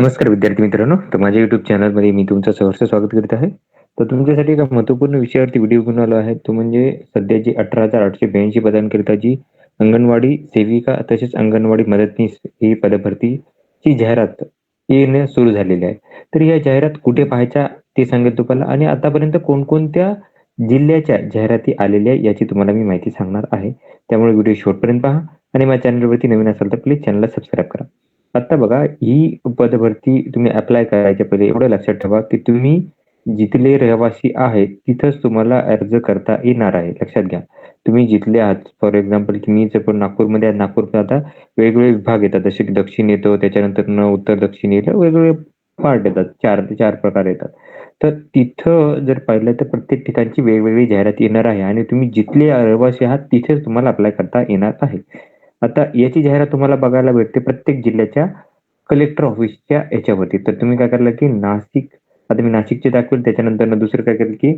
नमस्कार विद्यार्थी मित्रांनो. तर माझ्या युट्यूब चॅनलमध्ये मी तुमचं सहर्ष स्वागत करीत आहे. तर तुमच्यासाठी एका महत्त्वपूर्ण विषयावरती व्हिडिओ घेऊन आलो आहे. तो म्हणजे सध्याची अठरा हजार आठशे ब्याऐंशी पदांकरिता जी अंगणवाडी सेविका तसेच अंगणवाडी मदतनीस ही पदभरतीची जाहिरात येणं सुरू झालेली आहे. तर या जाहिरात कुठे पाहायच्या ते सांगेल तुम्हाला आणि आतापर्यंत कोणकोणत्या जिल्ह्याच्या जाहिराती आलेल्या याची तुम्हाला मी माहिती सांगणार आहे. त्यामुळे व्हिडिओ शेवटपर्यंत पहा आणि माझ्या चॅनलवरती नवीन असाल तर प्लीज चॅनलला सबस्क्राईब करा. आता बघा ही पदभरती तुम्ही अप्लाय करायच्या पहिले एवढं लक्षात ठेवा की तुम्ही जिथले रहिवासी आहेत तिथंच तुम्हाला अर्ज करता येणार आहे. लक्षात घ्या. तुम्ही जिथले आहात फॉर एक्झाम्पल की मी पण नागपूरमध्ये आहे नागपूर आता वेगवेगळे विभाग येतात. जसे की दक्षिण येतो त्याच्यानंतर उत्तर दक्षिण येतं वेगवेगळे पार्ट येतात. चार चार प्रकार येतात. तर तिथं जर पाहिलं तर प्रत्येक ठिकाणची वेगवेगळी जाहिरात येणार आहे आणि तुम्ही जिथले रहिवासी आहात तिथेच तुम्हाला अप्लाय करता येणार आहे. आता याची जाहिरात तुम्हाला बघायला भेटते प्रत्येक जिल्ह्याच्या कलेक्टर ऑफिसच्या याच्यावरती. तर तुम्ही काय करलं की नाशिक आता मी नाशिकचे दाखवेल त्याच्यानंतर दुसरं काय करेल की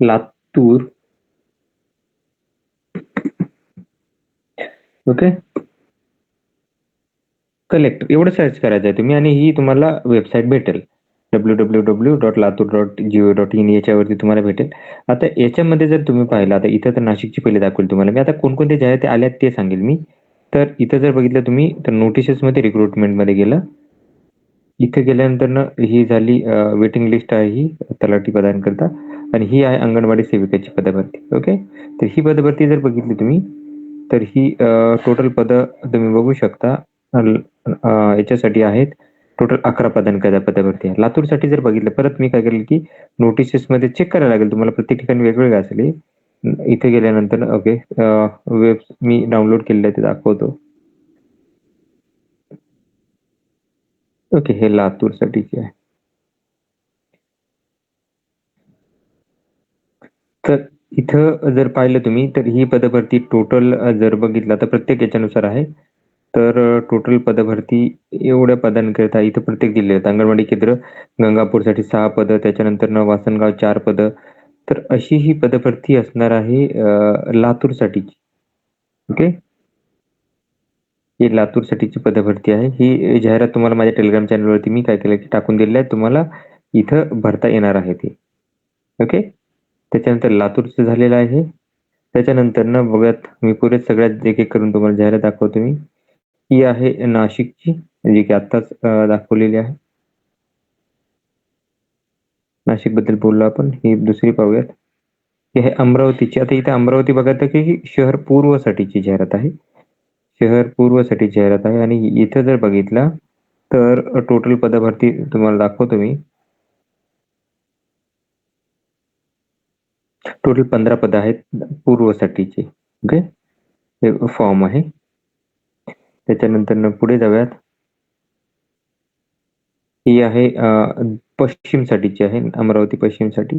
लातूर. ओके कलेक्टर एवढं सर्च करायचं आहे तुम्ही आणि ही तुम्हाला वेबसाईट भेटेल. W W W dot Latur dot gov dot in याच्यावरती तुम्हाला भेटेल. आता याच्यामध्ये जर तुम्ही पाहिलं आता इथं तर नाशिकची पहिले दाखवेल तुम्हाला. मी आता कोणकोणत्या जाहिराती आल्यात ते सांगेल मी. तर इथं जर बघितलं तुम्ही तर नोटिसेसमध्ये रिक्रुटमेंटमध्ये गेलं. इथं गेल्यानंतर ना ही झाली वेटिंग लिस्ट आहे ही तलाठी प्रदान करता आणि ही आहे अंगणवाडी सेविकाची पदभरती ओके तर ही पदभरती जर बघितली तुम्ही तर ही टोटल पद तुम्ही बघू शकता. याच्यासाठी आहेत. टोटल अकरा पदांकदा पदावरती आहे लातूरसाठी जर बघितलं परत मी काय करेल की नोटिसेस मध्ये चेक करायला लागेल. तुम्हाला प्रत्येक ठिकाणी वेगवेगळे असेल. इथे गेल्यानंतर ओके वेब मी डाउनलोड केलेलं आहे ते दाखवतो. ओके हे लातूरसाठीचे आहे. तर इथं जर पाहिलं तुम्ही तर ही पदभरती टोटल जर बघितलं तर प्रत्येक याच्यानुसार आहे. तर टोटल पदभरती एवढ्या पदांकरिता इथं प्रत्येक जिल्ह्यात. अंगणवाडी केंद्र गंगापूरसाठी सहा पद त्याच्यानंतर वासनगाव चार पद. तर अशी ही पदभरती असणार आहे लातूरसाठीची लातूरसाठीची. ओके? ही लातूरसाठीची पदभरती आहे. ही जाहिरात तुम्हाला माझ्या टेलिग्राम चॅनलवरती मी काय केलं की टाकून दिलेलं आहे. तुम्हाला इथं भरता येणार आहे ते. ओके? त्याच्यानंतर लातूरचं झालेलं आहे. त्याच्यानंतर ना बघत मी पुरे सगळ्यात एक एक करून तुम्हाला जाहिरात दाखवतो मी. ही आहे नाशिकची जी की आत्ताच दाखवलेली आहे. नाशिकबद्दल बोललो आपण ही दुसरी पाहूयात. ही आहे अमरावतीची आता इथे अमरावती बघायला की ही शहर पूर्वसाठीची जाहिरात आहे. शहर पूर्वसाठी जाहिरात आहे आणि इथं जर बघितला तर टोटल पदभरती तुम्हाला दाखवतो मी. टोटल पंधरा पद आहेत पूर्वसाठीचे ओके? हे फॉर्म आहे. त्याच्यानंतर पुढे जाऊयात. ही आहे पश्चिमसाठीची आहे अमरावती पश्चिमसाठी.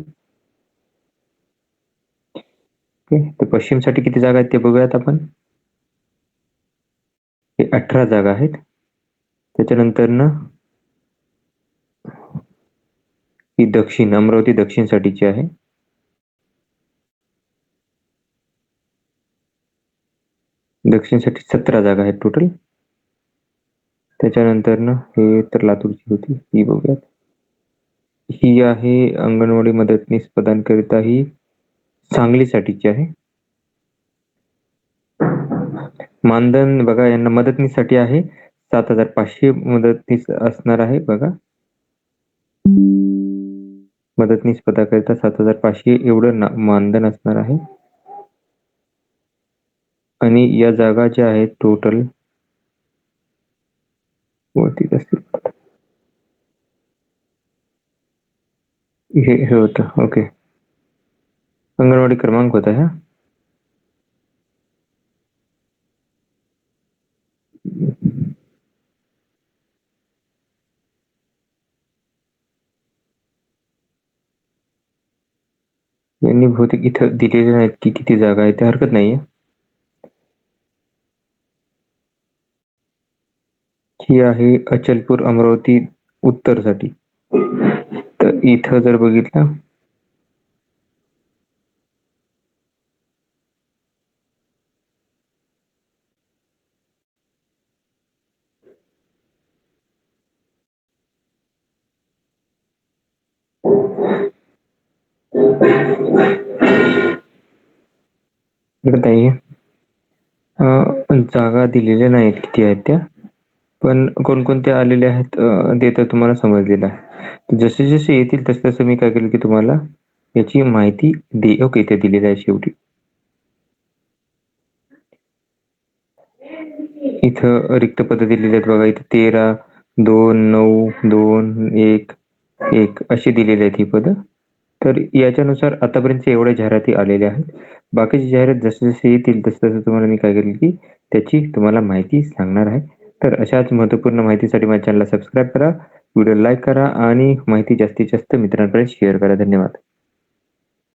तर पश्चिमसाठी किती जागा आहेत ते बघूयात आपण. हे अठरा जागा आहेत. त्याच्यानंतर ना ही दक्षिण अमरावती दक्षिणसाठीची आहे. दक्षिणसाठी सतरा जागा आहेत टोटल त्याच्यानंतर ना हे तर लातूरची होती ही बघूयात. ही आहे अंगणवाडी मदतनीस पदांकरिता ही सांगलीसाठीची आहे. मानधन बघा यांना मदतनीसाठी आहे. सात हजार पाचशे मदतनीस असणार आहे बघा. मदतनीस पदाकरिता सात हजार पाचशे एवढं मानधन असणार आहे. आणि या जागा ज्या आहेत टोटल वरती असतील हे हे होतं. ओके अंगणवाडी क्रमांक होता ह्या यांनी बहुतेक इथं दिलेले नाहीत की किती जागा आहे ते हरकत नाहीये. ही आहे अचलपूर अमरावती उत्तरसाठी. तर इथं जर बघितलं. जागा दिलेल्या नाहीत. किती आहेत त्या? पण कोणकोणते आलेले आहेत अ, ते तर तुम्हाला समजलेलं आहे. जसे जसे येतील तसं तसं मी काय केलं की तुम्हाला याची माहिती दे. ओके इथे दिलेली आहे शेवटी. इथं रिक्त पद दिलेली आहेत बघा. इथं तेरा दोन नऊ दोन एक एक अशी दिलेले आहेत ही पदं. तर याच्यानुसार आतापर्यंत एवढ्या जाहिराती आलेल्या आहेत. बाकीची जाहिरात जसे जसे येतील तसं तसं तुम्हाला मी काय करेल की त्याची तुम्हाला माहिती सांगणार आहे. तर अशाच महत्त्वपूर्ण माहितीसाठी माझ्या चॅनलला सबस्क्राईब करा व्हिडिओ लाईक करा आणि माहिती जास्तीत जास्त मित्रांपर्यंत शेअर करा. धन्यवाद.